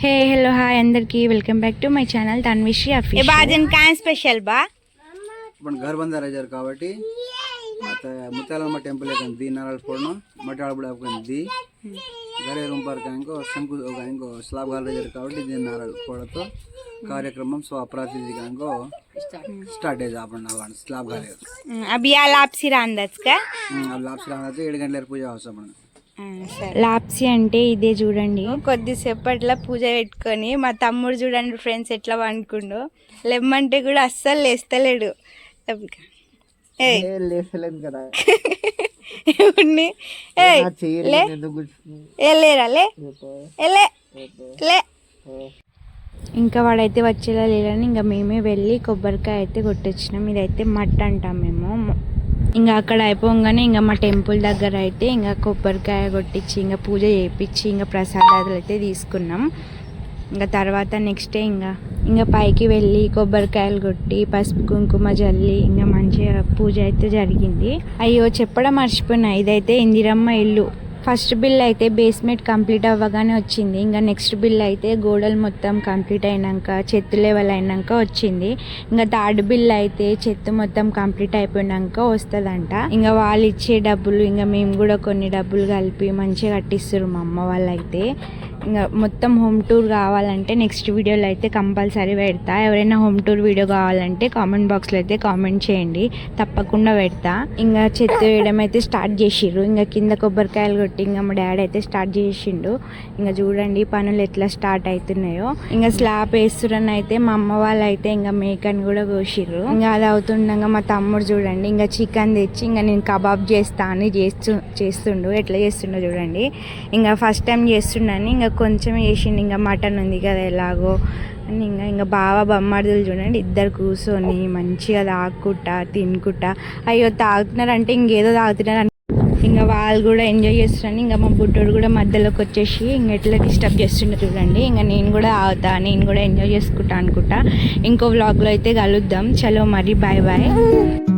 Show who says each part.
Speaker 1: హే hello hi అందరికి welcome back to my channel
Speaker 2: Tanvishi
Speaker 1: official
Speaker 2: బా దీనికి స్పెషల్ బా?
Speaker 3: ఇప్పుడు ఘర్ బంద రజారు కాబట్టి ముత్యాలమ్మ టెంపుల్ ఎక్కడ ది నారాయణ పూర్ణం మట్టి ఆడబడి అక్కడ ది గరే రూమ్ పార్క్ ఇంకో శంకు ఇంకో స్లాబ్ గారు రజారు కాబట్టి ది నారాయణ పూడతో కార్యక్రమం సో అప్రాతిథిగా ఇంకో స్టార్ట్ అయ్యేది అప్పుడు వాళ్ళు స్లాబ్
Speaker 2: గారు అభి ఆ లాప్సిరా అందచ్చుగా
Speaker 3: లాప్సిరా అందచ్చు ఏడు గంటల పూజ అవసరం
Speaker 1: లాప్సీ అంటే ఇదే చూడండి.
Speaker 2: కొద్దిసేపట్లో పూజ పెట్టుకొని మా తమ్ముడు చూడండి ఫ్రెండ్స్ ఎట్లా వండుకుండు లెమ్మంటే కూడా అస్సలు లేస్తలేడు.
Speaker 1: ఇంకా వాడైతే వచ్చేలా లేడని ఇంకా మేమే వెళ్ళి కొబ్బరికాయ అయితే కొట్టొచ్చినాం. ఇదైతే మట్ అంటాం మేము. ఇంకా అక్కడ అయిపోగానే ఇంకా మా టెంపుల్ దగ్గర అయితే ఇంకా కొబ్బరికాయ కొట్టించి ఇంకా పూజ చేయించి ఇంకా ప్రసాదాలు అయితే తీసుకున్నాం. ఇంకా తర్వాత నెక్స్ట్ డే ఇంకా ఇంకా పైకి వెళ్ళి కొబ్బరికాయలు కొట్టి పసుపు కుంకుమ జల్లి ఇంకా మంచిగా పూజ అయితే జరిగింది. అయ్యో చెప్పడం మర్చిపోయినా. ఇదైతే ఇందిరమ్మ ఇల్లు. ఫస్ట్ బిల్ అయితే బేస్మెంట్ కంప్లీట్ అవ్వగానే వచ్చింది. ఇంకా నెక్స్ట్ బిల్ అయితే గోడలు మొత్తం కంప్లీట్ అయినాక చెత్త లెవెల్ అయినాక వచ్చింది. ఇంకా థర్డ్ బిల్ అయితే చెత్త మొత్తం కంప్లీట్ అయిపోయినాక వస్తుందంట. ఇంకా వాళ్ళు ఇచ్చే డబ్బులు ఇంకా మేము కూడా కొన్ని డబ్బులు కలిపి మంచిగా కట్టిస్తారు మా అమ్మ వాళ్ళు అయితే మొత్తం హోమ్ టూర్ కావాలంటే నెక్స్ట్ వీడియోలో అయితే కంపల్సరీ పెడతా. ఎవరైనా హోమ్ టూర్ వీడియో కావాలంటే కామెంట్ బాక్స్లో అయితే కామెంట్ చేయండి. తప్పకుండా పెడతా. ఇంకా చెత్త వేయడం అయితే స్టార్ట్ చేసిర్రు. ఇంకా కింద కొబ్బరికాయలు కొట్టి ఇంకా మా డాడీ అయితే స్టార్ట్ చేసిండు. ఇంకా చూడండి పనులు ఎట్లా స్టార్ట్ అవుతున్నాయో ఇంకా స్లాబ్ వేస్తురని అయితే మా అమ్మ వాళ్ళు అయితే ఇంకా మేకని కూడా కోసిర్రు. ఇంకా అది అవుతుండగా మా తమ్ముడు చూడండి ఇంకా చికెన్ తెచ్చి ఇంకా నేను కబాబ్ చేస్తా అని చేస్తు చేస్తుండు. ఎట్లా చేస్తుండో చూడండి. ఇంకా ఫస్ట్ టైం చేస్తుండని ఇంకా కొంచెం వేసిండు ఇంకా మటన్ ఉంది కదా ఎలాగో. అని ఇంకా ఇంకా బావ బొమ్మడుదులు చూడండి. ఇద్దరు కూర్చొని మంచిగా తాగుకుంటా తినుకుంటా. అయ్యో తాగుతున్నారంటే ఇంకేదో తాగుతున్నారు ఇంకా వాళ్ళు కూడా ఎంజాయ్ చేస్తున్నాను ఇంకా మా బుడ్డోడు కూడా మధ్యలోకి వచ్చేసి ఇంకా ఎట్లా డిస్టర్బ్ చేస్తుండే చూడండి. ఇంకా నేను కూడా ఆగుతా నేను కూడా ఎంజాయ్ చేసుకుంటా అనుకుంటా. ఇంకో వ్లాగ్లో అయితే కలుద్దాం. చలో మరి బాయ్ బాయ్